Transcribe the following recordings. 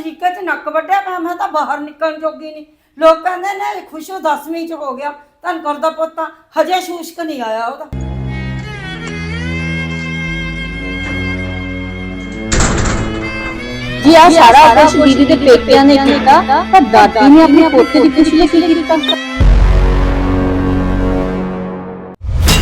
ਸ਼ਰੀਕੇ 'ਚ ਨੱਕ ਵੱਢਿਆ ਪਿਆ ਮੈਂ ਤਾਂ ਬਾਹਰ ਨਿਕਲਣ ਜੋਗੀ ਨਹੀਂ ਲੋਕ ਕਹਿੰਦੇ ਨੇ ਖੁਸ਼ੂ 10ਵੀਂ 'ਚ ਹੋ ਗਿਆ। ਧਨ ਕਰਦਾ ਪੋਤਾ ਹਜੇ ਸ਼ੂਸ਼ਕ ਨਹੀਂ ਆਇਆ ਉਹਦਾ। ਜੀ ਆ ਸਾਰਾ ਕੁਝ ਦੀਦੀ ਦੇ ਪੇਕਿਆਂ ਨੇ ਕੀਤਾ ਤਾਂ ਦਾਦੀ ਨੇ ਆਪਣੇ ਪੋਤੇ ਦੀ ਖੁਸ਼ੀ ਲਈ ਕੀ ਕੀਤਾ?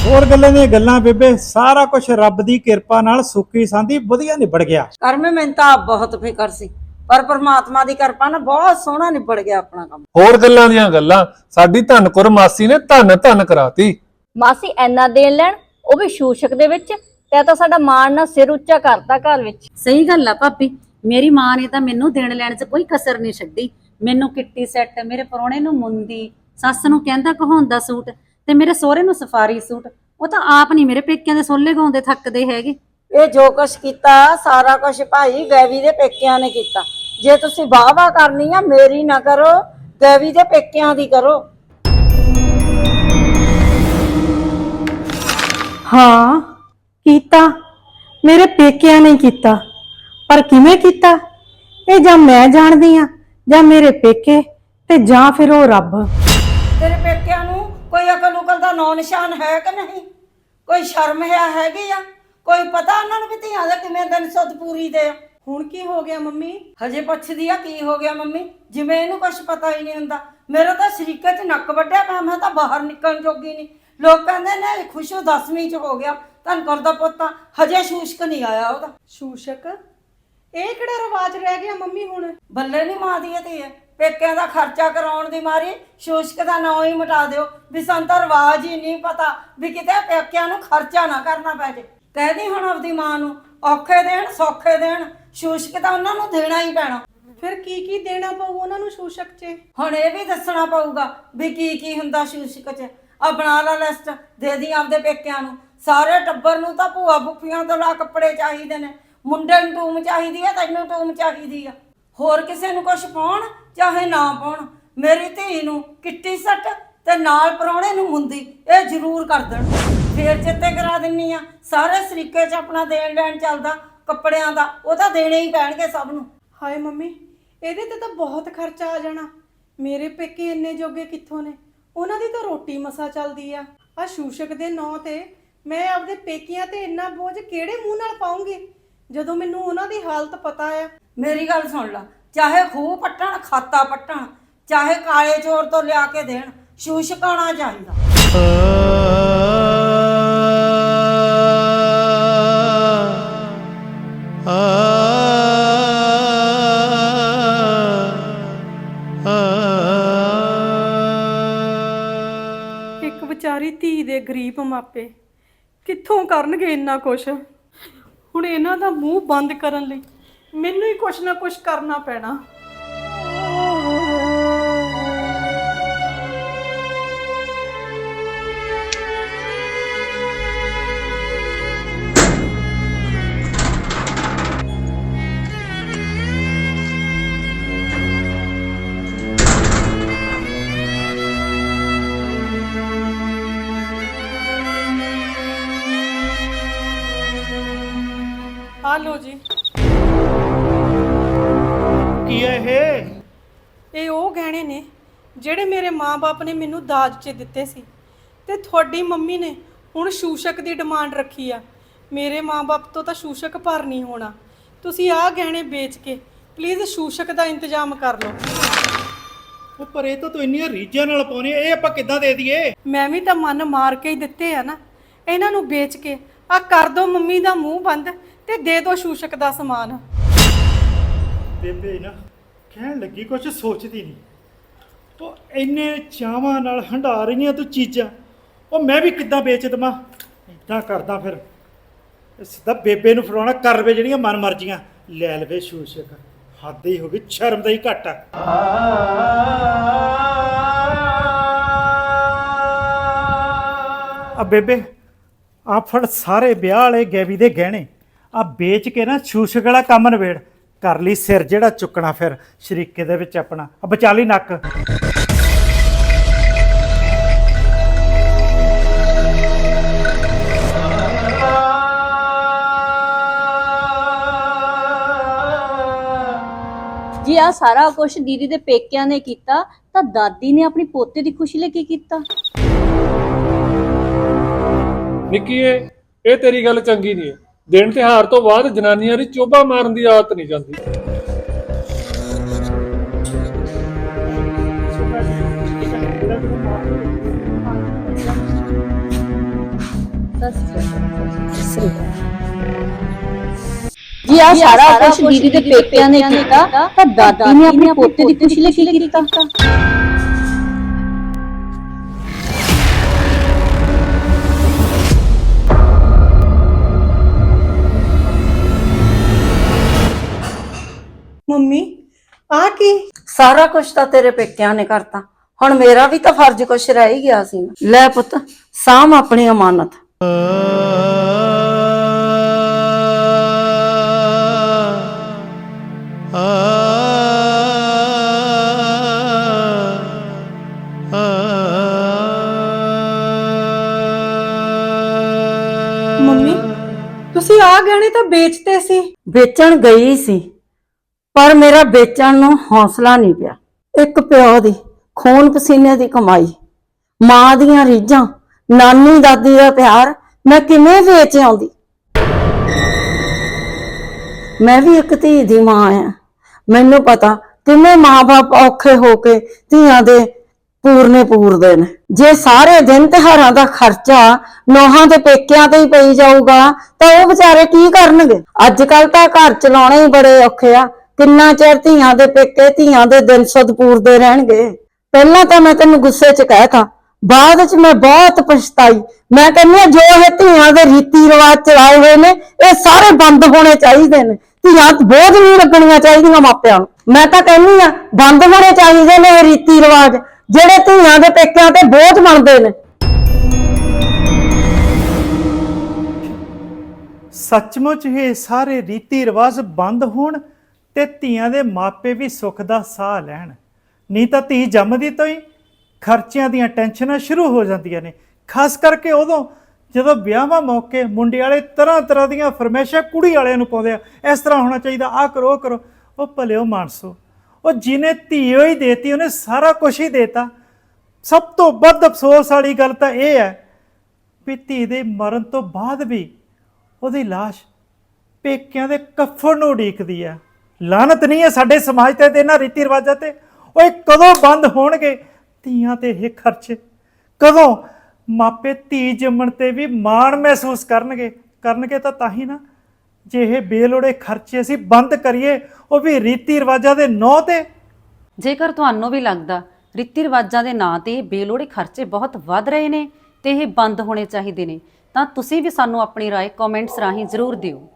ਹੋਰ ਗੱਲਾਂ ਦੀਆਂ ਗੱਲਾਂ ਬੇਬੇ ਸਾਰਾ ਕੁਝ ਰੱਬ ਦੀ ਕਿਰਪਾ ਨਾਲ ਸੁੱਖੀ ਸਾਂਦੀ ਵਧੀਆ ਨਿਬੜ ਗਿਆ। ਕਰਮੇ ਮੈਨੂੰ ਤਾਂ ਆਪ ਬਹੁਤ ਫਿਕਰ ਸੀ। ਪਰ ਪ੍ਰਮਾਤਮਾ ਦੀ ਕਿਰਪਾ ਨਾਲ ਬਹੁਤ ਸੋਹਣਾ ਨਿਬੜ ਗਿਆ ਆਪਣਾ ਕੰਮ। ਹੋਰ ਗੱਲਾਂ ਦੀਆਂ ਗੱਲਾਂ ਸਾਡੀ ਧਨਕੁਰ ਮਾਸੀ ਨੇ ਧੰਨ ਧੰਨ ਕਰਾਤੀ। ਮਾਸੀ ਐਨਾ ਦੇਣ ਲੈਣ ਉਹ ਵੀ ਸ਼ੂਸ਼ਕ ਦੇ ਵਿੱਚ ਤੇ ਤਾਂ ਸਾਡਾ ਮਾਣ ਨਾਲ ਸਿਰ ਉੱਚਾ ਕਰਤਾ ਘਰ ਵਿੱਚ। ਸਹੀ ਗੱਲ ਆ ਭਾਬੀ ਮੇਰੀ ਮਾਂ ਨੇ ਤਾਂ ਮੈਨੂੰ ਦੇਣ ਲੈਣ 'ਚ ਕੋਈ ਕਸਰ ਨਹੀਂ ਛੱਡੀ। ਮੈਨੂੰ ਕਿੱਟੀ ਸੈੱਟ ਮੇਰੇ ਪਰੋਣੇ ਨੂੰ ਮੁੰਦੀ ਸੱਸ ਨੂੰ ਕਹਿੰਦਾ ਕਹਾਉਂਦਾ ਸੂਟ ਤੇ ਮੇਰੇ ਸਹੁਰੇ ਨੂੰ ਸਫਾਰੀ ਸੂਟ। ਉਹ ਤਾਂ ਆਪ ਨਹੀਂ ਮੇਰੇ ਪੇਕਿਆਂ ਦੇ ਸੋਲੇ ਗਾਉਂਦੇ ਥੱਕਦੇ ਹੈਗੇ। ਇਹ ਜੋ ਕੁਛ ਕੀਤਾ ਸਾਰਾ ਕੁਛ ਭਾਈ ਗੈਵੀ ਦੇ ਪੇਕਿਆਂ ਨੇ ਕੀਤਾ। ਜੇ ਤੁਸੀਂ ਵਾਹ ਵਾਹ ਕਰਨੀ ਆ ਮੇਰੀ ਨਾ ਕਰੋ ਗੈਵੀ ਦੇ ਪੇਕਿਆਂ ਦੀ ਕਰੋ। ਹਾਂ ਕੀਤਾ। ਮੇਰੇ ਪੇਕਿਆਂ ਨੇ ਕੀਤਾ। ਪਰ ਕਿਵੇਂ ਕੀਤਾ? ਇਹ ਜਾਂ ਮੈਂ ਜਾਣਦੀ ਆ ਜਾਂ ਮੇਰੇ ਪੇਕੇ ਤੇ ਜਾਂ ਫਿਰ ਉਹ ਰੱਬ। ਤੇਰੇ ਪੇਕਿਆਂ ਨੂੰ ਕੋਈ ਅਕਲ ਉਕਲ ਦਾ ਨਾਂ ਨਿਸ਼ਾਨ ਹੈ ਕਿ ਨਹੀਂ? ਕੋਈ ਸ਼ਰਮ ਹੈ ਹੈਗੀ ਆ? ਕੋਈ ਪਤਾ ਉਹਨਾਂ ਨੂੰ ਵੀ ਧੀਆਂ ਦੇ ਕਿਵੇਂ ਦਿਨ ਸੁੱਧ ਪੂਰੀ ਦੇ ਆ? ਹੁਣ ਕੀ ਹੋ ਗਿਆ ਮੰਮੀ? ਹਜੇ ਪੁੱਛਦੀ ਆ ਕੀ ਹੋ ਗਿਆ ਮੰਮੀ? ਜਿਵੇਂ ਇਹਨੂੰ ਕੁਝ ਪਤਾ ਹੀ ਨਹੀਂ ਹੁੰਦਾ। ਮੇਰਾ ਤਾਂ ਸ਼ਰੀਕੇ 'ਚ ਨੱਕ ਵੱਢਿਆ ਪਿਆ ਮੈਂ ਤਾਂ ਬਾਹਰ ਨਿਕਲਣ ਜੋਗੀ ਨਹੀਂ। ਲੋਕ ਕਹਿੰਦੇ ਨੇ ਖੁਸ਼ੂ 10ਵੀਂ 'ਚ ਹੋ ਗਿਆ। ਧਨ ਕਰਦਾ ਪੋਤਾ ਹਜੇ ਸ਼ੂਸ਼ਕ ਨਹੀਂ ਆਇਆ ਉਹਦਾ। ਸ਼ੂਸ਼ਕ? ਇਹ ਕਿਹੜਾ ਰਿਵਾਜ ਰਹਿ ਗਿਆ ਮੰਮੀ ਹੁਣ? ਬੱਲੇ ਨਹੀਂ ਮਾਦੀ ਤੇ ਪੇਕਿਆਂ ਦਾ ਖਰਚਾ ਕਰਾਉਣ ਦੀ ਮਾਰੀ ਸ਼ੂਸ਼ਕ ਦਾ ਨਾਂ ਹੀ ਮਿਟਾ ਦਿਓ। ਵੀ ਤਾਂ ਰਿਵਾਜ ਹੀ ਨਹੀਂ ਪਤਾ ਵੀ ਕਿਤੇ ਪੇਕਿਆਂ ਨੂੰ ਖਰਚਾ ਨਾ ਕਰਨਾ ਪੈ ਜੇ। ਕਹਿਦੀ ਹੁਣ ਆਪਦੀ ਮਾਂ ਨੂੰ ਔਖੇ ਦੇਣ ਸੌਖੇ ਦੇਣ ਸ਼ੂਸ਼ਕ ਤਾਂ ਉਹਨਾਂ ਨੂੰ ਦੇਣਾ ਹੀ ਪੈਣਾ। ਫਿਰ ਕੀ ਕੀ ਦੇਣਾ ਪਊ ਉਹਨਾਂ ਨੂੰ ਸ਼ੂਸ਼ਕ 'ਚ? ਹੁਣ ਇਹ ਵੀ ਦੱਸਣਾ ਪਊਗਾ ਵੀ ਕੀ ਕੀ ਹੁੰਦਾ ਸ਼ੂਸ਼ਕ 'ਚ। ਆ ਬਣਾ ਲਾ ਲਿਸਟ ਦੇ ਦੀ ਆਪਦੇ ਪੇਕਿਆਂ ਨੂੰ। ਸਾਰੇ ਟੱਬਰ ਨੂੰ ਤਾਂ ਭੂਆ ਬੁੱਫੀਆਂ ਤੋਂ ਲਾ ਕੱਪੜੇ ਚਾਹੀਦੇ ਨੇ। ਮੁੰਡੇ ਨੂੰ ਟੂਮ ਚਾਹੀਦੀ ਆ ਤੈਨੂੰ ਟੂਮ ਚਾਹੀਦੀ ਆ। ਹੋਰ ਕਿਸੇ ਨੂੰ ਕੁਝ ਪਾਉਣ ਚਾਹੇ ਨਾ ਪਾਉਣ। ਮੇਰੀ ਧੀ ਨੂੰ ਕਿੱਟੀ ਸੱਟ ਨਾਲ ਪਰੌਣੇ ਨੂੰ ਮੁੰਦੀ ਇਹ ਜ਼ਰੂਰ ਕਰ ਦੇਣ। ਫੇਰ ਚਿੱਤੇ ਕਰਾ ਦਿੰਨੀ ਆ ਸਾਰੇ ਸਰੀਕੇ 'ਚ ਆਪਣਾ ਦੇਣ ਲੈਣ ਚੱਲਦਾ ਕੱਪੜਿਆਂ ਦਾ ਉਹ ਤਾਂ ਦੇਣੇ ਹੀ ਪੈਣਗੇ ਸਭ ਨੂੰ। ਹਾਏ ਮੰਮੀ ਇਹਦੇ ਤੇ ਤਾਂ ਬਹੁਤ ਖਰਚਾ ਆ ਜਾਣਾ। ਮੇਰੇ ਪੇਕੇ ਇੰਨੇ ਜੋਗੇ ਕਿੱਥੋਂ ਨੇ? ਉਹਨਾਂ ਦੀ ਤਾਂ ਰੋਟੀ ਮਸਾ ਚੱਲਦੀ ਆ। ਆ ਸ਼ੂਸ਼ਕ ਦੇ ਨਾਂ ਤੇ ਮੈਂ ਆਪਦੇ ਪੇਕਿਆਂ ਤੇ ਇੰਨਾ ਬੋਝ ਕਿਹੜੇ ਮੂੰਹ ਨਾਲ ਪਾਉਂਗੀ? ਜਦੋਂ ਮੈਨੂੰ ਉਹਨਾਂ ਦੀ ਹਾਲਤ ਪਤਾ ਆ। ਮੇਰੀ ਗੱਲ ਸੁਣ ਲਾ ਚਾਹੇ ਖੂਹ ਪੱਟਣ ਖਾਤਾ ਪੱਟਣ ਚਾਹੇ ਕਾਲੇ ਚੋਰ ਤੋਂ ਲਿਆ ਕੇ ਦੇਣ ਸ਼ੂਸ਼ਕਾਣਾ ਚਾਹੀਦਾ। ਇੱਕ ਵਿਚਾਰੀ ਧੀ ਦੇ ਗਰੀਬ ਮਾਪੇ ਕਿੱਥੋਂ ਕਰਨਗੇ ਇੰਨਾ ਕੁਛ? ਹੁਣ ਇਹਨਾਂ ਦਾ ਮੂੰਹ ਬੰਦ ਕਰਨ ਲਈ ਮੈਨੂੰ ਹੀ ਕੁਛ ਨਾ ਕੁਛ ਕਰਨਾ ਪੈਣਾ। ਆ ਲੋ ਜੀ। ਕੀ ਹੈ ਇਹ? ਇਹ ਉਹ ਗਹਿਣੇ ਨੇ ਜਿਹੜੇ ਮੇਰੇ ਮਾਪੇ ਨੇ ਮੈਨੂੰ ਦਾਜ 'ਚ ਦਿੱਤੇ ਸੀ। ਤੇ ਤੁਹਾਡੀ ਮੰਮੀ ਨੇ ਹੁਣ ਸ਼ੂਸ਼ਕ ਦੀ ਡਿਮਾਂਡ ਰੱਖੀ ਆ। ਮੇਰੇ ਮਾਪੇ ਤੋਂ ਤਾਂ ਸ਼ੂਸ਼ਕ ਭਰ ਨਹੀਂ ਹੋਣਾ। ਤੁਸੀਂ ਆਹ ਗਹਿਣੇ ਵੇਚ ਕੇ ਪਲੀਜ਼ ਸ਼ੂਸ਼ਕ ਦਾ ਇੰਤਜ਼ਾਮ ਕਰ ਲਓ। ਉਹ ਪਰ ਇਹ ਤਾਂ ਤੂੰ ਇੰਨੀਆਂ ਰੀਝਾਂ ਨਾਲ ਪਾਉਣੀ ਇਹ ਆਪਾਂ ਕਿੱਦਾਂ ਦੇ ਦਈਏ? ਮੈਂ ਵੀ ਤਾਂ ਮਨ ਮਾਰ ਕੇ ਹੀ ਦਿੱਤੇ ਆ ਨਾ। ਇਹਨਾਂ ਨੂੰ ਵੇਚ ਕੇ ਆ ਕਰ ਦੋ ਮੰਮੀ ਦਾ ਮੂੰਹ ਬੰਦ ਤੇ ਦੇ ਦੋ ਸ਼ੂਸ਼ਕ ਦਾ ਸਮਾਨ। ਬੇਬੇ ਨਾ, ਕਹਿਣ ਲੱਗੀ ਕੁਝ ਸੋਚਦੀ ਨਹੀਂ। ਉਹ ਇੰਨੇ ਚਾਵਾਂ ਨਾਲ ਹੰਡਾ ਰਹੀਆਂ ਤੂੰ ਚੀਜ਼ਾਂ, ਉਹ ਮੈਂ ਵੀ ਕਿੱਦਾਂ ਵੇਚ ਦਵਾਂ? ਇਦਾਂ ਕਰਦਾ ਫਿਰ। ਸਿੱਧਾ ਬੇਬੇ ਨੂੰ ਫੜਾਉਣਾ ਕਰ ਲਵੇ ਜਿਹੜੀਆਂ ਮਨ ਮਰਜ਼ੀਆਂ। ਲੈ ਲਵੇ ਸ਼ੂਸ਼ਕ, ਹੱਦ ਹੀ ਹੋ ਗਈ, ਸ਼ਰਮ ਦਾ ਹੀ ਘੱਟ। ਆ ਆ ਬੇਬੇ ਆ ਫੜ ਸਾਰੇ ਵਿਆਹ ਵਾਲੇ ਗੈਵੀ ਦੇ ਗਹਿਣੇ। ਆ ਵੇਚ ਕੇ ਨਾ ਸ਼ੂਸ਼ਕ ਵਾਲਾ ਕੰਮ ਨਵੇੜ ਕਰ ਲਈ ਸਿਰ ਜਿਹੜਾ ਚੁੱਕਣਾ ਫਿਰ ਸ਼ਰੀਕੇ ਦੇ ਵਿੱਚ ਆਪਣਾ। ਆ ਬਚਾ ਲਈ ਨੱਕ। ਜੇ ਆ ਸਾਰਾ ਕੁਝ ਦੀਦੀ ਦੇ ਪੇਕਿਆਂ ਨੇ ਕੀਤਾ ਤਾਂ ਦਾਦੀ ਨੇ ਆਪਣੀ ਪੋਤੇ ਦੀ ਖੁਸ਼ੀ ਲਈ ਕੀ ਕੀਤਾ? ਨਿੱਕੀਏ ਇਹ ਤੇਰੀ ਗੱਲ ਚੰਗੀ ਨਹੀਂ ਹੈ ਦਿਨ ਤਿਹਾਰ ਤੋਂ ਬਾਅਦ ਜਨਾਨੀਆਂ ਦੀ ਚੋਬਾ ਮਾਰਨ ਦੀ ਆਦਤ ਨਹੀਂ ਜਾਂਦੀ। ਜੇ ਆ ਸਾਰਾ ਕੁਝ ਦੀਦੀ ਦੇ ਪੇਕਿਆਂ ਨੇ ਕੀਤਾ ਤਾਂ ਦਾਦੀ ਨੇ ਆਪਣੀ ਪੋਤੇ ਦੀ ਖੁਸ਼ੀ ਲਈ ਕੀ ਕੀਤਾ? ਮੰਮੀ ਆ ਕੀ? ਸਾਰਾ ਕੁਝ ਤਾਂ ਤੇਰੇ ਪੇਕਿਆਂ ਨੇ ਕਰਤਾ। ਹੁਣ ਮੇਰਾ ਵੀ ਤਾਂ ਫਰਜ਼ ਕੁਛ ਰਹਿ ਹੀ ਗਿਆ ਸੀ। ਲੈ ਪੁੱਤ ਸਾਂਭ ਆਪਣੀ ਅਮਾਨਤ। ਮੰਮੀ ਤੁਸੀਂ ਆ ਗਹਿਣੇ ਤਾਂ ਵੇਚਤੇ ਸੀ। ਵੇਚਣ ਗਈ ਸੀ। ਪਰ ਮੇਰਾ ਵੇਚਣ ਨੂੰ ਹੌਸਲਾ ਨਹੀਂ ਪਿਆ। ਇੱਕ ਪਿਓ ਦੀ ਖੂਨ ਪਸੀਨੇ ਦੀ ਕਮਾਈ, ਮਾਂ ਦੀਆਂ ਰੀਝਾਂ, ਨਾਨੀ ਦਾਦੀ ਦਾ ਪਿਆਰ, ਮੈਂ ਕਿਵੇਂ ਵੇਚ ਆਉਂਦੀ? ਮੈਂ ਵੀ ਇੱਕ ਧੀ ਦੀ ਮਾਂ ਆ। ਮੈਨੂੰ ਪਤਾ ਕਿੰਨੇ ਮਾਪੇ ਔਖੇ ਹੋ ਕੇ ਧੀਆਂ ਦੇ ਪੂਰਨੇ ਪੂਰਦੇ ਨੇ। ਜੇ ਸਾਰੇ ਦਿਨ ਤਿਹਾਰਾਂ ਦਾ ਖਰਚਾ ਨੋਹਾਂ ਦੇ ਪੇਕਿਆਂ ਤੇ ਹੀ ਪਈ ਜਾਊਗਾ, ਤਾਂ ਉਹ ਵਿਚਾਰੇ ਕੀ ਕਰਨਗੇ? ਅੱਜ ਕੱਲ ਤਾਂ ਘਰ ਚਲਾਉਣੇ ਹੀ ਬੜੇ ਔਖੇ ਆ। ਕਿੰਨਾ ਚਿਰ ਧੀਆਂ ਦੇ ਪੇਕੇ ਧੀਆਂ ਦੇ ਦਿਨ ਸੁੱਧ ਪੂਰਦੇ ਰਹਿਣਗੇ? ਪਹਿਲਾਂ ਤਾਂ ਮੈਂ ਤੈਨੂੰ ਗੁੱਸੇ 'ਚ ਕਹਿਤਾ ਬਾਅਦ 'ਚ ਮੈਂ ਬਹੁਤ ਪਛਤਾਈ। ਮੈਂ ਕਹਿੰਦੀ ਹਾਂ, ਜੋ ਇਹ ਧੀਆਂ ਦੇ ਰੀਤੀ ਰਿਵਾਜ ਚਲਾਏ ਹੋਏ ਨੇ, ਇਹ ਸਾਰੇ ਬੰਦ ਹੋਣੇ ਚਾਹੀਦੇ ਨੇ। ਧੀਆਂ ਬੋਝ ਨਹੀਂ ਲੱਗਣੀਆਂ ਚਾਹੀਦੀਆਂ ਮਾਪਿਆਂ ਨੂੰ। ਮੈਂ ਤਾਂ ਕਹਿੰਦੀ ਆ ਬੰਦ ਹੋਣੇ ਚਾਹੀਦੇ ਨੇ ਇਹ ਰੀਤੀ ਰਿਵਾਜ, ਜਿਹੜੇ ਧੀਆਂ ਦੇ ਪੇਕਿਆਂ ਤੇ ਬੋਝ ਬਣਦੇ ਨੇ। ਸੱਚਮੁੱਚ ਇਹ ਸਾਰੇ ਰੀਤੀ ਰਿਵਾਜ ਬੰਦ ਹੋਣ ਤੇ ਧੀਆਂ ਦੇ ਮਾਪੇ ਵੀ ਸੁੱਖ ਦਾ ਸਾਹ ਲੈਣ। ਨਹੀਂ ਤਾਂ ਧੀ ਜੰਮਦੀ ਤੋਂ ਹੀ ਖਰਚਿਆਂ ਦੀਆਂ ਟੈਨਸ਼ਨਾਂ ਸ਼ੁਰੂ ਹੋ ਜਾਂਦੀਆਂ ਨੇ। ਖਾਸ ਕਰਕੇ ਉਦੋਂ ਜਦੋਂ ਵਿਆਹਾਂ ਮੌਕੇ ਮੁੰਡੇ ਵਾਲੇ ਤਰ੍ਹਾਂ ਤਰ੍ਹਾਂ ਦੀਆਂ ਫਰਮੈਸ਼ਾਂ ਕੁੜੀ ਵਾਲਿਆਂ ਨੂੰ ਪਾਉਂਦੇ ਆ, ਇਸ ਤਰ੍ਹਾਂ ਹੋਣਾ ਚਾਹੀਦਾ ਆ ਕਰੋ ਉਹ ਕਰੋ। ਉਹ ਭਲਿਓ ਮਾਨਸੋ, ਉਹ ਜਿਹਨੇ ਧੀ ਹੀ ਦੇਤੀ, ਉਹਨੇ ਸਾਰਾ ਕੁਝ ਹੀ ਦੇਤਾ। ਸਭ ਤੋਂ ਵੱਧ ਅਫਸੋਸ ਵਾਲੀ ਗੱਲ ਤਾਂ ਇਹ ਹੈ ਵੀ ਧੀ ਦੇ ਮਰਨ ਤੋਂ ਬਾਅਦ ਵੀ ਉਹਦੀ লাশ ਪੇਕਿਆਂ ਦੇ ਕਫਨ ਨੂੰ ਉਡੀਕਦੀ ਹੈ। ਲਾਨਤ ਨਹੀਂ ਹੈ ਸਾਡੇ ਸਮਾਜ ਤੇ ਤੇ ਇਹਨਾਂ ਰੀਤੀ ਰਿਵਾਜਾਂ ਤੇ ਓਏ ਕਦੋਂ ਬੰਦ ਹੋਣਗੇ ਧੀਆਂ ਤੇ ਇਹ ਖਰਚੇ ਕਦੋਂ ਮਾਪੇ ਧੀ ਜੰਮਣ ਤੇ ਵੀ ਮਾਣ ਮਹਿਸੂਸ ਕਰਨਗੇ ਕਰਨਗੇ ਤਾਂ ਤਾਂ ਹੀ ਨਾ ਜੇ ਇਹ ਬੇਲੋੜੇ ਖਰਚੇ ਅਸੀਂ ਬੰਦ ਕਰੀਏ ਉਹ ਵੀ ਰੀਤੀ ਰਿਵਾਜਾਂ ਦੇ ਨਾਂ ਤੇ ਜੇਕਰ ਤੁਹਾਨੂੰ ਵੀ ਲੱਗਦਾ ਰੀਤੀ ਰਿਵਾਜਾਂ ਦੇ ਨਾਂ ਤੇ ਬੇਲੋੜੇ ਖਰਚੇ ਬਹੁਤ ਵੱਧ ਰਹੇ ਨੇ ਤੇ ਇਹ ਬੰਦ ਹੋਣੇ ਚਾਹੀਦੇ ਨੇ ਤਾਂ ਤੁਸੀਂ ਵੀ ਸਾਨੂੰ ਆਪਣੀ رائے ਕਮੈਂਟਸ ਰਾਹੀਂ ਜ਼ਰੂਰ ਦਿਓ